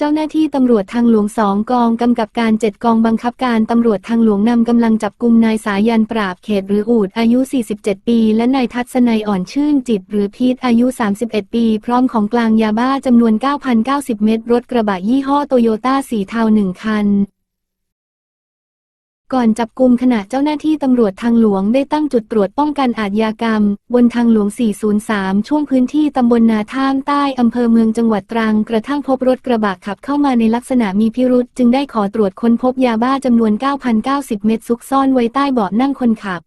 เจ้าหน้าที่ตำรวจทางหลวงสองกองกำกับการเจ็ดกองบังคับการตำรวจทางหลวงนำกำลังจับกลุ่มนายสายันปราบเขตหรืออูดอายุ 47 ปี และนายทัศนัยอ่อนชื่นจิตหรือพีทอายุ 31 ปี พร้อมของกลางยาบ้าจำนวน 9,090 เม็ดรถกระบะยี่ห้อโตโยต้าสีเทาหนึ่งคัน ก่อนจับกลุ่มขณะเจ้าหน้าที่ตำรวจทางหลวงได้ตั้งจุดตรวจป้องกันอาชญากรรม บนทางหลวง 403 ช่วงพื้นที่ตำบลนาท่ามใต้อำเภอเมืองจังหวัดตรัง กระทั่งพบรถกระบะขับเข้ามาในลักษณะมีพิรุษจึงได้ขอตรวจค้นพบยาบ้าจำนวน 9,090 เม็ดซุกซ่อนไว้ใต้เบาะนั่งคนขับ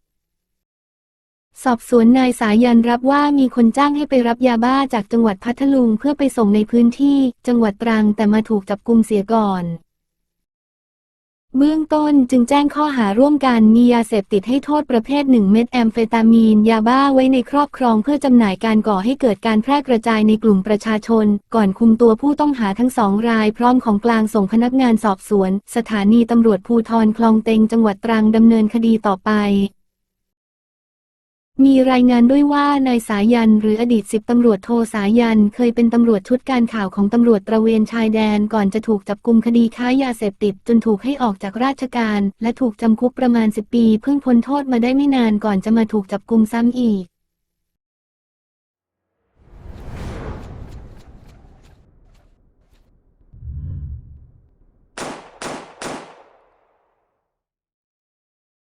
สอบสวนนายสายันรับว่ามีคนจ้างให้ไปรับยาบ้าจากจังหวัดพัทลุงเพื่อไปส่งในพื้นที่จังหวัดตรังแต่มาถูกจับกุมเสียก่อน เบื้องต้นจึงแจ้งข้อหาร่วมกันมียาเสพติดให้โทษประเภทหนึ่งเม็ดแอมเฟตามีน ยาบ้าไว้ในครอบครองเพื่อจำหน่ายการก่อให้เกิดการแพร่กระจายในกลุ่มประชาชน ก่อนคุมตัวผู้ต้องหาทั้งสองราย พร้อมของกลางส่งพนักงานสอบสวน สถานีตำรวจภูทรคลองเต็งจังหวัดตรังดำเนินคดีต่อไป มีรายงานด้วยว่านายสายันหรืออดีตสิบตำรวจโทสายันเคยเป็นตำรวจชุดการข่าวของตำรวจตระเวนชายแดนก่อนจะถูกจับกุมคดีค้ายาเสพติดจนถูกให้ออกจากราชการ และถูกจำคุกประมาณ 10 ปี เพิ่งพ้นโทษมาได้ไม่นานก่อนจะมาถูกจับกุมซ้ำอีก